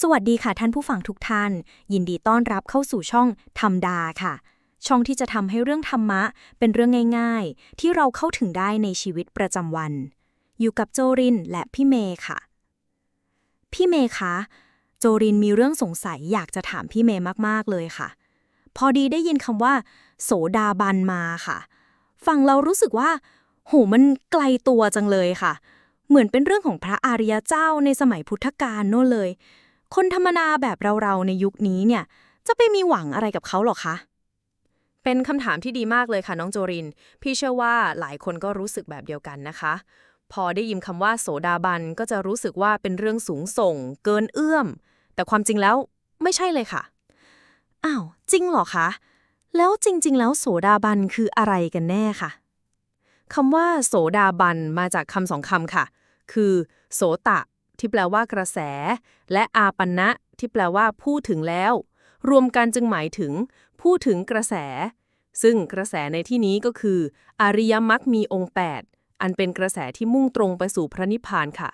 สวัสดีค่ะท่านผู้ฟังทุกท่าน ยินดีต้อนรับเข้าสู่ช่องธรรมดาค่ะ ช่องที่จะทำให้เรื่องธรรมะเป็นเรื่องง่าย ๆ ที่เราเข้าถึงได้ในชีวิตประจำวัน อยู่กับโจรินและพี่เมย์ค่ะ พี่เมย์คะโจรินมีเรื่องสงสัยอยากจะถามพี่เมย์มากๆเลยค่ะ พอดีได้ยินคำว่า โสดาบันมาค่ะ ฟังเรารู้สึกว่าโหมันไกลตัวจังเลยค่ะ เหมือนเป็นเรื่องของพระอริยเจ้าในสมัยพุทธกาลโน่นเลย คนธรรมดาแบบเราๆในยุคนี้เนี่ย จะไปมีหวังอะไรกับเขาหรอคะ เป็นคำถามที่ดีมากเลยค่ะน้องโจริน พี่เชื่อว่าหลายคนก็รู้สึกแบบเดียวกันนะคะ พอได้ยินคำว่าโสดาบันก็จะรู้สึกว่าเป็นเรื่องสูงส่ง เกินเอื้อม แต่ความจริงแล้วไม่ใช่เลยค่ะอ้าวจริงเหรอคะแล้วจริง ๆ แล้วโสดาบันคืออะไรกันแน่ค่ะคำว่าโสดาบันมาจากคำสองคำค่ะ คือ โสตะ ที่แปลว่ากระแส และอาปันนะ ที่แปลว่าพูดถึงแล้ว รวมกันจึงหมายถึง พูดถึงกระแส ซึ่งกระแสในที่นี้ก็คือ อริยมรรคมีองค์ 8 อันเป็นกระแสที่มุ่งตรงไปสู่พระนิพพานค่ะ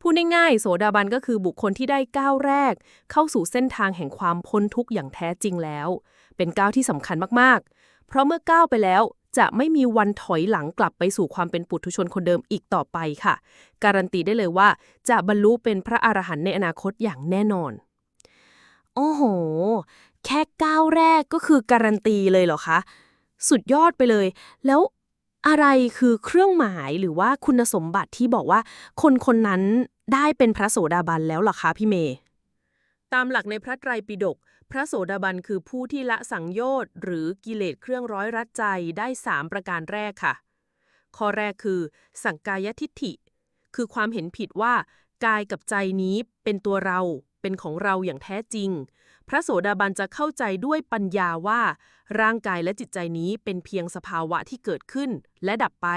พูดง่ายๆโสดาบันก็คือบุคคลที่ได้ก้าวแรก เข้าสู่เส้นทางแห่งความพ้นทุกข์อย่างแท้จริงแล้ว เป็นก้าวที่สำคัญมากๆ เพราะเมื่อก้าวไปแล้ว จะไม่มีวันถอยหลังกลับไปสู่ความเป็นปุถุชนคนเดิมอีกต่อไปค่ะ การันตีได้เลยว่า จะบรรลุเป็นพระอรหันต์ในอนาคตอย่างแน่นอน โอ้โห แค่ก้าวแรกก็คือการันตีเลยเหรอคะ สุดยอดไปเลย แล้วอะไรคือเครื่องหมายหรือว่าคุณสมบัติที่บอกว่า คนคนนั้นได้เป็นพระโสดาบันแล้วเหรอคะพี่เมย์ ตามหลักในพระไตรปิฎก พระโสดาบันคือผู้ที่ละสังโยชน์หรือกิเลสเครื่องร้อยรัดใจได้ 3 ประการแรกค่ะ ข้อแรกคือ สังกายทิฏฐิ คือความเห็นผิดว่า กายกับใจนี้เป็นตัวเรา เป็นของเราอย่างแท้จริง พระโสดาบันจะเข้าใจด้วยปัญญาว่า ร่างกายและจิตใจนี้เป็นเพียงสภาวะที่เกิดขึ้น และดับไป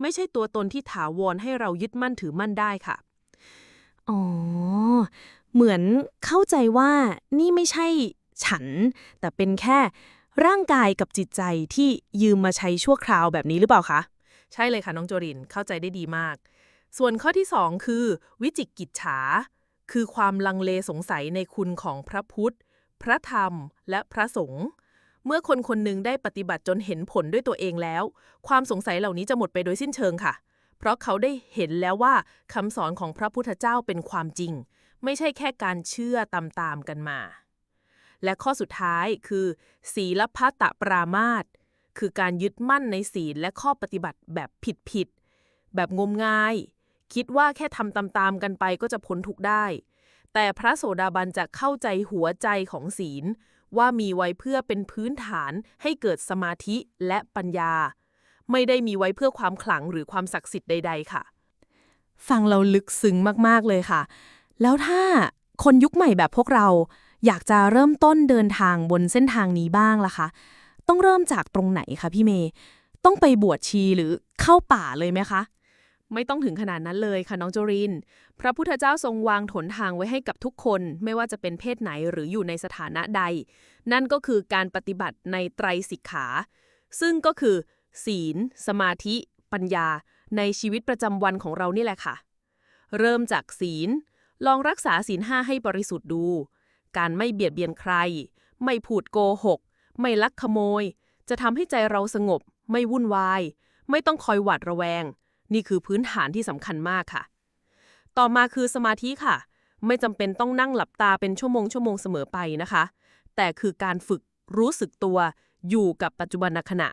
ไม่ใช่ตัวตนที่ถาวรให้เรายึดมั่นถือมั่นได้ค่ะ อ๋อ เหมือนเข้าใจว่านี่ไม่ใช่ฉัน แต่เป็นแค่ร่างกายกับจิตใจที่ยืมมาใช้ชั่วคราวแบบนี้หรือเปล่าคะ ใช่เลยค่ะน้องโจรินเข้าใจได้ดีมาก ส่วนข้อที่ 2 คือ วิจิกิจฉา คือความลังเลสงสัยในคุณของพระพุทธ พระธรรม และพระสงฆ์เมื่อคนคนหนึ่งได้ปฏิบัติจนเห็นผลด้วยตัวเองแล้ว ความสงสัยเหล่านี้จะหมดไปโดยสิ้นเชิงค่ะ เพราะเขาได้เห็นแล้วว่าคำสอนของพระพุทธเจ้าเป็นความจริง ไม่ใช่แค่การเชื่อตามๆกันมา และข้อสุดท้ายคือ ศีลพัตตปรามาตคือการยึดมั่นในศีลและข้อปฏิบัติแบบผิดๆแบบงมงาย คิดว่าแค่ทำตามๆกันไปก็จะพ้นทุกได้ แต่พระโสดาบันจะเข้าใจหัวใจของศีล ว่ามีไว้เพื่อเป็นพื้นฐานให้เกิดสมาธิและปัญญา ไม่ได้มีไว้เพื่อความขลังหรือความศักดิ์สิทธิ์ใด ๆ ค่ะ ฟังเราลึกซึ้งมาก ๆ เลยค่ะ แล้วถ้าคนยุคใหม่แบบพวกเราอยากจะเริ่มต้นเดินทางบนเส้นทางนี้บ้างล่ะคะ ต้องเริ่มจากตรงไหนคะพี่เมย์ต้องไปบวชชีหรือเข้าป่าเลยไหมคะไม่ต้องถึงขนาดนั้นเลยค่ะน้องจริน พระพุทธเจ้าทรงวางถนทางไว้ให้กับทุกคน ไม่ว่าจะเป็นเพศไหนหรืออยู่ในสถานะใด นั่นก็คือการปฏิบัติในไตรสิกขา ซึ่งก็คือ ศีล สมาธิ ปัญญา ในชีวิตประจำวันของเรานี่แหละค่ะ เริ่มจากศีล ลองรักษาศีลห้าให้บริสุทธิ์ดู การไม่เบียดเบียนใคร ไม่พูดโกหก ไม่ลักขโมย จะทำให้ใจเราสงบ ไม่วุ่นวาย ไม่ต้องคอยหวาดระแวง นี่คือพื้นฐานที่สำคัญมากค่ะ ต่อมาคือสมาธิค่ะ ไม่จำเป็นต้องนั่งหลับตาเป็นชั่วโมงชั่วโมงเสมอไปนะคะ แต่คือการฝึกรู้สึกตัวอยู่กับปัจจุบันขณะ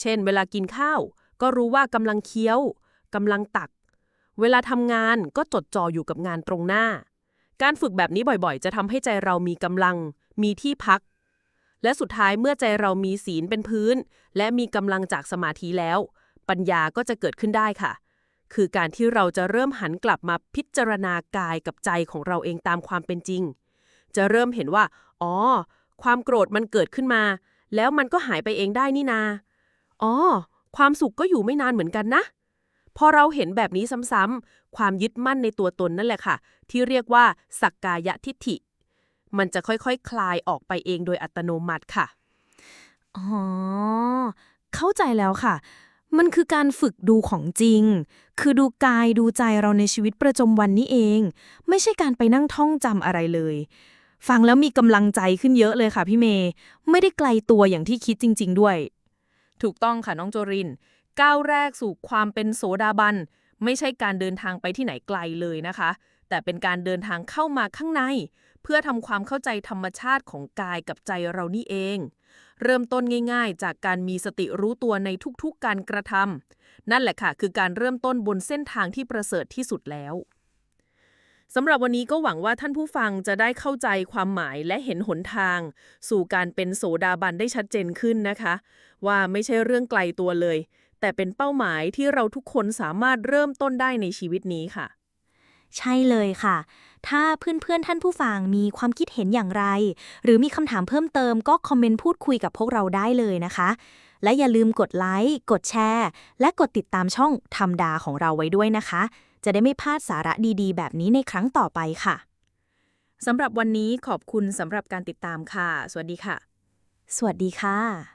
เช่น เวลากินข้าว ก็รู้ว่ากำลังเคี้ยวกำลังตัก เวลาทำงานก็จดจ่ออยู่กับงานตรงหน้า การฝึกแบบนี้บ่อยๆ จะทำให้ใจเรามีกำลัง มีที่พัก และสุดท้ายเมื่อใจเรามีศีลเป็นพื้น และมีกำลังจากสมาธิแล้ว ปัญญาก็จะเกิดขึ้นได้ค่ะ คือการที่เราจะเริ่มหันกลับมาพิจารณากายกับใจของเราเองตามความเป็นจริง จะเริ่มเห็นว่า อ๋อ ความโกรธมันเกิดขึ้นมา แล้วมันก็หายไปเองได้นี่นา อ๋อ ความสุขก็อยู่ไม่นานเหมือนกันนะ พอเราเห็นแบบนี้ซ้ำๆความยึดมั่นในตัวตนนั่นแหละค่ะ ที่เรียกว่าสักกายทิฏฐิ มันจะค่อยๆคคลายออกไปเองโดยอัตโนมัติค่ะ อ๋อ เข้าใจแล้วค่ะ มันคือการฝึกดูของจริง คือดูกายดูใจเราในชีวิตประจำวันนี้เอง ไม่ใช่การไปนั่งท่องจำอะไรเลย ฟังแล้วมีกำลังใจขึ้นเยอะเลยค่ะพี่เมย์ไม่ได้ไกลตัวอย่างที่คิดจริง ๆ ด้วย ถูกต้องค่ะน้องโจริน ก้าวแรกสู่ความเป็นโสดาบัน ไม่ใช่การเดินทางไปที่ไหนไกลเลยนะคะ แต่เป็นการเดินทางเข้ามาข้างใน เพื่อทำความเข้าใจธรรมชาติของกายกับใจเรานี่เอง เริ่มต้นง่าย ๆ จากการมีสติรู้ตัวในทุกๆการกระทำนั่นแหละค่ะ คือการเริ่มต้นบนเส้นทางที่ประเสริฐที่สุดแล้วสำหรับวันนี้ก็หวังว่าท่านผู้ฟังจะได้เข้าใจความหมายและเห็นหนทาง สู่การเป็นโสดาบันได้ชัดเจนขึ้นนะคะ ว่าไม่ใช่เรื่องไกลตัวเลย แต่เป็นเป้าหมายที่เราทุกคนสามารถเริ่มต้นได้ในชีวิตนี้ค่ะ ใช่เลยค่ะ ถ้าเพื่อนๆท่านผู้ฟังมีความคิดเห็นอย่างไร หรือมีคำถามเพิ่มเติมก็คอมเมนต์พูดคุยกับพวกเราได้เลยนะคะ และอย่าลืมกดไลค์ กดแชร์ และกดติดตามช่องทำดาของเราไว้ด้วยนะคะ จะได้ไม่พลาดสาระดีๆ แบบนี้ในครั้งต่อไปค่ะสำหรับวันนี้ขอบคุณสำหรับการติดตามค่ะ สวัสดีค่ะ สวัสดีค่ะ